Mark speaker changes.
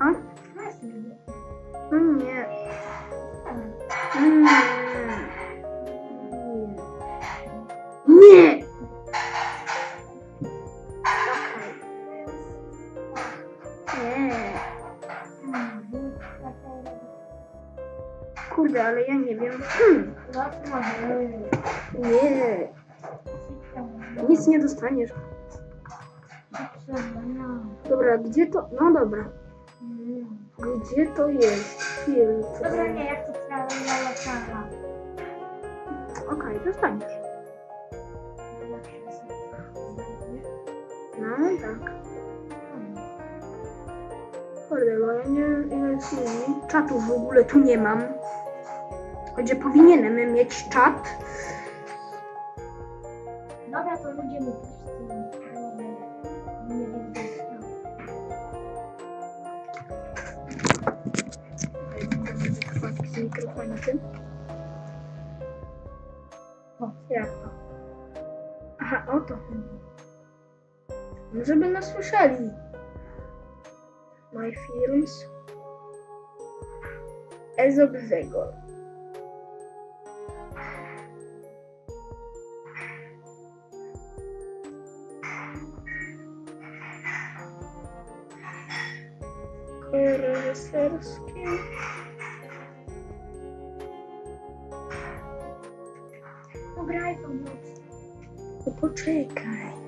Speaker 1: A? No nie. Mm. Okej. Nie. Kurde, ale ja nie wiem. Hmm. Nie. Nic nie dostaniesz. Dobra, gdzie to? No dobra. Gdzie to jest? Filtr.
Speaker 2: Dobra, nie, jak to trzeba, ja latała.
Speaker 1: Okej, dostaniesz. No tak. Kurde, bo ja nie wiem ile jest linii. Czatu w ogóle tu nie mam. Gdzie powinienem mieć czat.
Speaker 2: Dobra, to ludzie mi też nie wiem,
Speaker 1: bakın. que bir dakika. Aha, o to. No, żeby nas słyszeli. My Films. Ezobzegol. Reżyserski.
Speaker 2: Pograj
Speaker 1: pomoc. Poczekaj.